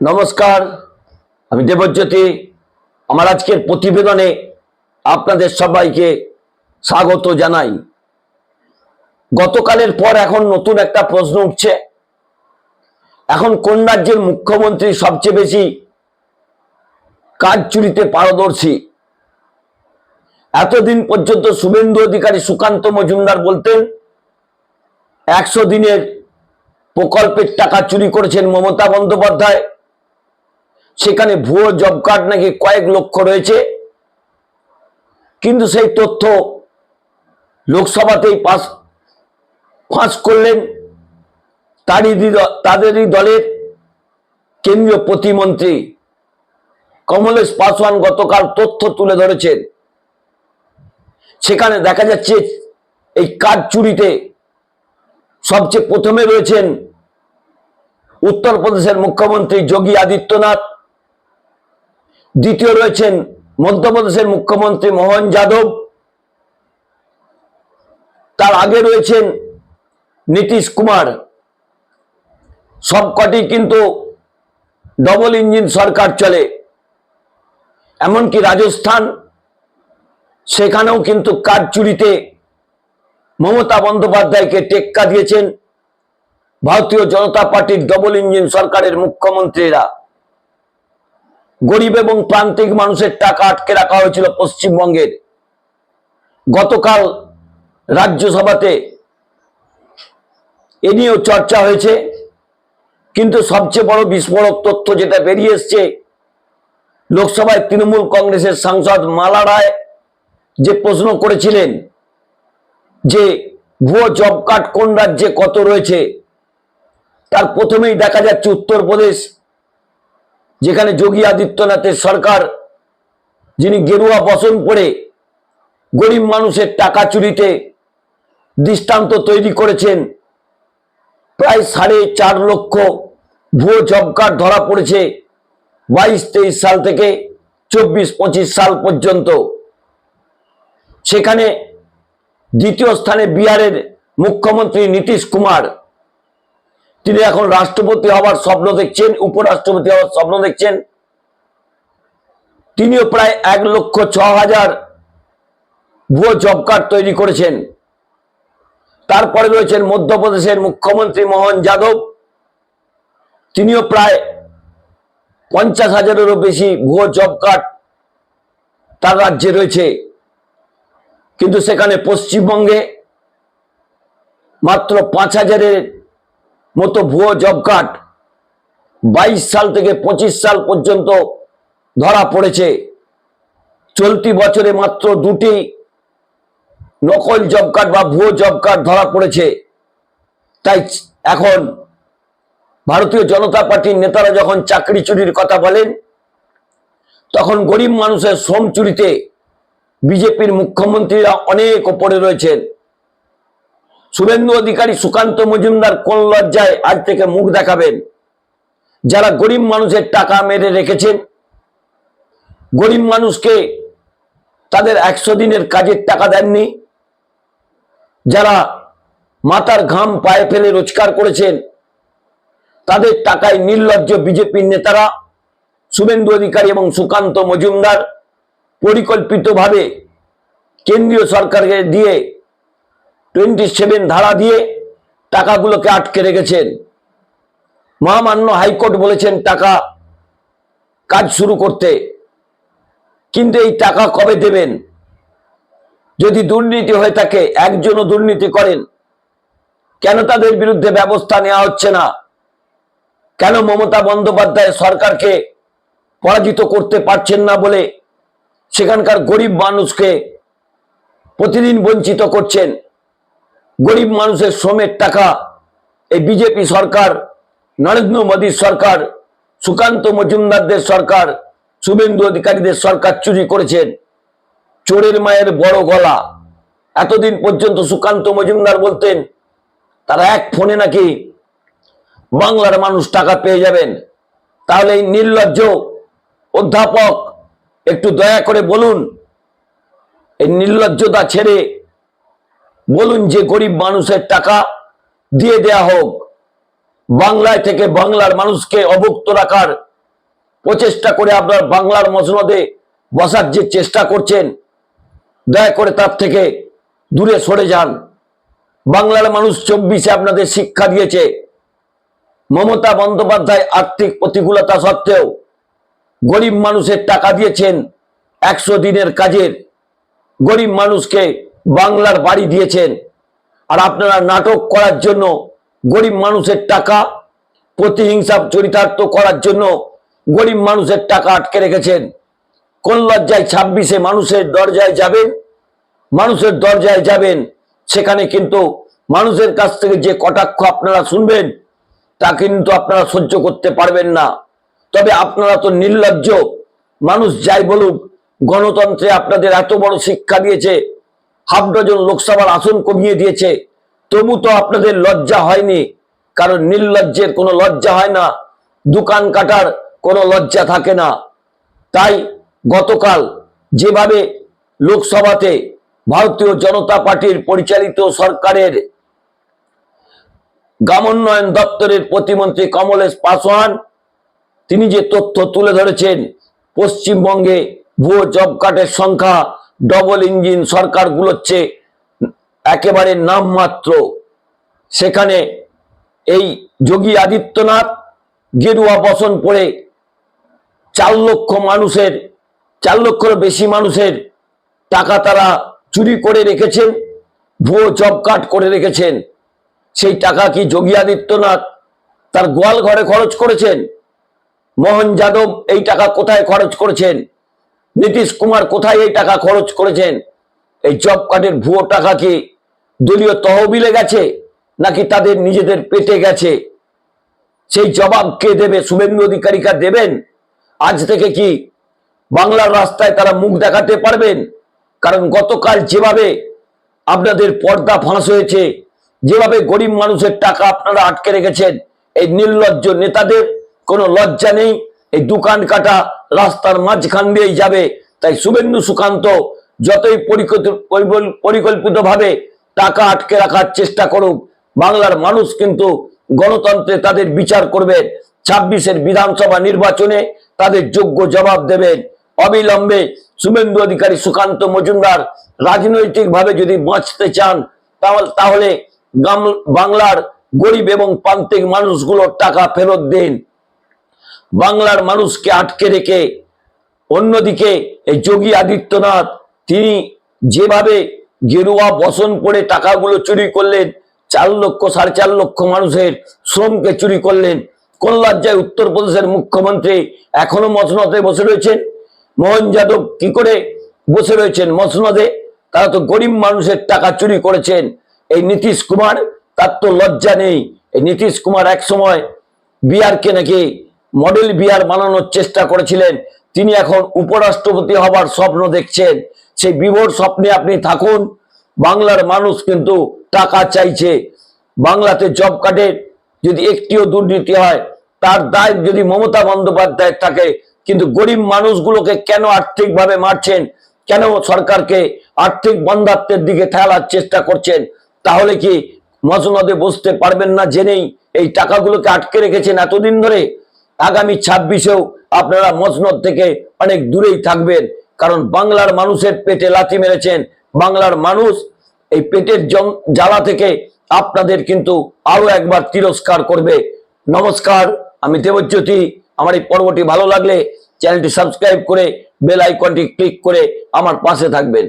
নমস্কার, আমি দেবজ্যোতি। আমার আজকের প্রতিবেদনে আপনাদের সবাইকে স্বাগত জানাই। গতকালের পর এখন নতুন একটা প্রশ্ন উঠছে। এখন কোন রাজ্যের মুখ্যমন্ত্রী সবচেয়ে বেশি কাজ চুরিতে পারদর্শী? এতদিন পর্যন্ত শুভেন্দু অধিকারী সুকান্ত মজুমদার বলতেন, একশো দিনের প্রকল্পের টাকা চুরি করেছেন মমতা বন্দ্যোপাধ্যায়। সেখানে ভুয়ো জব কার্ড নাকি কয়েক লক্ষ রয়েছে। কিন্তু সেই তথ্য লোকসভাতেই পাস, ফাঁস করলেন তারই তাদেরই দলের কেন্দ্রীয় প্রতিমন্ত্রী কমলেশ পাসওয়ান গতকাল তথ্য তুলে ধরেছেন। সেখানে দেখা যাচ্ছে এই কাজ চুরিতে সবচেয়ে প্রথমে রয়েছেন উত্তরপ্রদেশের মুখ্যমন্ত্রী যোগী আদিত্যনাথ দ্বিতীয় রয়েছেন মধ্যপ্রদেশের মুখ্যমন্ত্রী মোহন যাদব। তার আগে রয়েছেন নীতিশ কুমার। সবকটি কিন্তু ডবল ইঞ্জিন সরকার চলে। এমনকি রাজস্থান, সেখানেও কিন্তু কাজ চুরিতে মমতা বন্দ্যোপাধ্যায়কে টেক্কা দিয়েছেন ভারতীয় জনতা পার্টির ডবল ইঞ্জিন সরকারের মুখ্যমন্ত্রীরা। গরিব এবং প্রান্তিক মানুষের টাকা আটকে রাখা হয়েছিল পশ্চিমবঙ্গের। গতকাল রাজ্যসভাতে এ নিয়েও চর্চা হয়েছে, কিন্তু সবচেয়ে বড় বিস্ফোরক তথ্য যেটা বেরিয়ে এসছে, লোকসভায় তৃণমূল কংগ্রেসের সাংসদ মালা রায় যে প্রশ্ন করেছিলেন যে ভুয়ো জব কার্ড কোন রাজ্যে কত রয়েছে, তার প্রথমেই দেখা যাচ্ছে উত্তরপ্রদেশ যেখানে যোগী আদিত্যনাথের সরকার, যিনি গেরুয়া বসন পরে গরিব মানুষের টাকা চুরিতে দৃষ্টান্ত তৈরি করেছেন, প্রায় সাড়ে চার লক্ষ ভুয়ো জব কার্ড ধরা পড়েছে বাইশ তেইশ সাল থেকে চব্বিশ পঁচিশ সাল পর্যন্ত। সেখানে দ্বিতীয় স্থানে বিহারের মুখ্যমন্ত্রী নীতিশ কুমার তিনি এখন রাষ্ট্রপতি হওয়ার স্বপ্ন দেখছেন, উপরাষ্ট্রপতি হওয়ার স্বপ্ন দেখছেন। তিনিও প্রায় এক লক্ষ ছ হাজার ভুয়ো জব কার্ড তৈরি করেছেন। তারপরে রয়েছেন মধ্যপ্রদেশের মুখ্যমন্ত্রী মোহন যাদব। তিনিও প্রায় পঞ্চাশ হাজারেরও বেশি ভুয়ো জব কার্ড তার রাজ্যে রয়েছে। কিন্তু সেখানে পশ্চিমবঙ্গে মাত্র পাঁচ হাজারের মতো ভুয়ো জব কার্ড বাইশ সাল থেকে পঁচিশ সাল পর্যন্ত ধরা পড়েছে। চলতি বছরে মাত্র দুটি নকল জব কার্ড বা ভুয়ো জব কার্ড ধরা পড়েছে। তাই এখন ভারতীয় জনতা পার্টির নেতারা যখন চাকরি চুরির কথা বলেন, তখন গরিব মানুষের শ্রম চুরিতে বিজেপির মুখ্যমন্ত্রীরা অনেক ওপরে রয়েছেন। শুভেন্দু অধিকারী সুকান্ত মজুমদার কোন লজ্জায় আজ থেকে মুখ দেখাবেন? যারা গরিব মানুষের টাকা মেরে রেখেছেন, গরিব মানুষকে তাদের একশো দিনের কাজের টাকা দেননি? যারা মাথার ঘাম পায়ে ফেলে রোজগার করেছেন, তাদের টাকায় নির্লজ্জ বিজেপির নেতারা, শুভেন্দু অধিকারী এবং সুকান্ত মজুমদার পরিকল্পিতভাবে কেন্দ্রীয় সরকারকে দিয়ে টোয়েন্টি সেভেন ধারা দিয়ে টাকাগুলোকে আটকে রেখেছেন। মহামান্য হাইকোর্ট বলেছেন টাকা কাজ শুরু করতে। কিন্তু এই টাকা কবে দেবেন? যদি দুর্নীতি হয়ে থাকে, একজনও দুর্নীতি করেন, কেন তাদের বিরুদ্ধে ব্যবস্থা নেওয়া হচ্ছে না? কেন মমতা বন্দ্যোপাধ্যায় সরকারকে পরাজিত করতে পারছেন না বলে সেখানকার গরিব মানুষকে প্রতিদিন বঞ্চিত করছেন? গরিব মানুষের শ্রমের টাকা এই বিজেপি সরকার, নরেন্দ্র মোদীর সরকার, সুকান্ত মজুমদারদের সরকার, শুভেন্দু অধিকারীদের সরকার চুরি করেছেন। চোরের মায়ের বড় গলা। এতদিন পর্যন্ত সুকান্ত মজুমদার বলতেন, তারা এক ফোনে নাকি বাংলার মানুষ টাকা পেয়ে যাবেন। তাহলে এই নির্লজ্জ অধ্যাপক, একটু দয়া করে বলুন, এই নির্লজ্জতা ছেড়ে বলুন যে গরিব মানুষের টাকা দিয়ে দেয়া হোক, বাংলায় থেকে বাংলার মানুষকে অভুক্ত রাখার প্রচেষ্টা করে আপনার বাংলার মসনদে বসার যে চেষ্টা করছেন, দয়া করে তার থেকে দূরে সরে যান। বাংলার মানুষ চব্বিশে আপনাদের শিক্ষা দিয়েছে, মমতা বন্দ্যোপাধ্যায় আর্থিক প্রতিকূলতা সত্ত্বেও গরিব মানুষের টাকা দিয়েছেন একশো দিনের কাজের। গরিব মানুষকে বাংলার বাড়ি দিয়েছেন। আর আপনারা নাটক করার জন্য, গরিব মানুষের টাকা, প্রতিহিংসা চরিতার্থ করার জন্য গরিব মানুষের টাকা আটকে রেখেছেন। কোন লজ্জায় ছাব্বিশে মানুষের দরজায় যাবেন? মানুষের দরজায় যাবেন, সেখানে কিন্তু মানুষের কাছ থেকে যে কটাক্ষ আপনারা শুনবেন, তা কিন্তু আপনারা সহ্য করতে পারবেন না। তবে আপনারা তো নির্লজ্জ। মানুষ যাই বলুক, গণতন্ত্রে আপনাদের এত বড় শিক্ষা দিয়েছে হাফ ডজন লোকসভার আসন কমিয়ে দিয়েছে। তবু তো আপনাদের লজ্জা হয়নি, কারণ নির্লজ্জের কোনো লজ্জা হয় না, দোকান কাটার কোনো লজ্জা থাকে না। তাই গতকাল যেভাবে লোকসভাতে ভারতীয় জনতা পার্টির পরিচালিত সরকারের গ্রামোন্নয়ন দপ্তরের প্রতিমন্ত্রী কমলেশ পাসওয়ান তিনি যে তথ্য তুলে ধরেছেন, পশ্চিমবঙ্গে ভুয়ো জব কার্ডের সংখ্যা ডবল ইঞ্জিন সরকারগুলোর একেবারে নামমাত্র। সেখানে এই যোগী আদিত্যনাথ গেরুয়া বসন পড়ে চার লক্ষ মানুষের, চার লক্ষর বেশি মানুষের টাকা তারা চুরি করে রেখেছেন, ভুয়ো জব কার্ড করে রেখেছেন। সেই টাকা কি যোগী আদিত্যনাথ তার গোয়াল ঘরে খরচ করেছেন? মোহন যাদব এই টাকা কোথায় খরচ করেছেন? নীতিশ কুমার কোথায় এই টাকা খরচ করেছেন? এই জব কার্ডের ভুয়ো টাকা কি দলীয় তহবিলে গেছে নাকি তাদের নিজেদের পেটে গেছে? সেই জবাব কে দেবে? শুভেন্দু অধিকারীকা দেবেন? আজ থেকে কি বাংলার রাস্তায় তারা মুখ দেখাতে পারবেন? কারণ গতকাল যেভাবে আপনাদের পর্দা ফাঁস হয়েছে, যেভাবে গরিব মানুষের টাকা আপনারা আটকে রেখেছেন, এই নির্লজ্জ নেতাদের কোনো লজ্জা নেই? এই দোকান কাটা রাস্তার মাঝখান দিয়েই যাবে। তাই শুভেন্দু সুকান্ত যতই পরিকল্পিত ভাবে টাকা আটকে রাখার চেষ্টা করুক, বাংলার মানুষ কিন্তু গণতন্ত্রে তাদের বিচার করবেন ছাব্বিশের বিধানসভা নির্বাচনে তাদের যোগ্য জবাব দেবেন অবিলম্বে শুভেন্দু অধিকারী সুকান্ত মজুমদার রাজনৈতিকভাবে যদি বাঁচতে চান, তাহলে বাংলার গরিব এবং প্রান্তিক মানুষগুলোর টাকা ফেরত দিন। বাংলার মানুষকে আটকে রেখে অন্যদিকে এই যোগী আদিত্যনাথ, তিনি যেভাবে গেরুয়া বসন পড়ে টাকাগুলো চুরি করলেন, চার লক্ষ, সাড়ে চার লক্ষ মানুষের শ্রমকে চুরি করলেন, কোন লজ্জায় উত্তরপ্রদেশের মুখ্যমন্ত্রী এখনও মসনদে বসে রয়েছেন? মোহন যাদব কি করে বসে রয়েছেন মসনদে? তারা তো গরিব মানুষের টাকা চুরি করেছেন। এই নীতিশ কুমার, তার তো লজ্জা নেই। এই নীতিশ কুমার এক সময় বিহারকে নাকি মডেল বিহার বানানোর চেষ্টা করেছিলেন। তিনি এখন উপরাষ্ট্রপতি হবার স্বপ্ন দেখছেন। সেই বিভোর স্বপ্নে আপনি থাকুন। বাংলার মানুষ কিন্তু টাকা চাইছে। বাংলাতে জব কার্ডের যদি একটিও দুর্নীতি হয়, তার দায় যদি মমতা বন্দ্যোপাধ্যায় থাকে, কিন্তু গরিব মানুষগুলোকে কেন আর্থিকভাবে মারছেন? কেন সরকারকে আর্থিক বন্ধাত্বের দিকে ঠেলার চেষ্টা করছেন? তাহলে কি মসনদে বসতে পারবেন না জেনেই এই টাকাগুলোকে আটকে রেখেছেন এতদিন ধরে? আগামী ছাব্বিশেও আপনারা মসনদ থেকে অনেক দূরেই থাকবেন। কারণ বাংলার মানুষের পেটে লাথি মেরেছেন। বাংলার মানুষ এই পেটের জ্বালা থেকে আপনাদের কিন্তু আরও একবার তিরস্কার করবে। নমস্কার, আমি দেবজ্যোতি। আমার এই পর্বটি ভালো লাগলে চ্যানেলটি সাবস্ক্রাইব করে বেল আইকনটি ক্লিক করে আমার পাশে থাকবেন।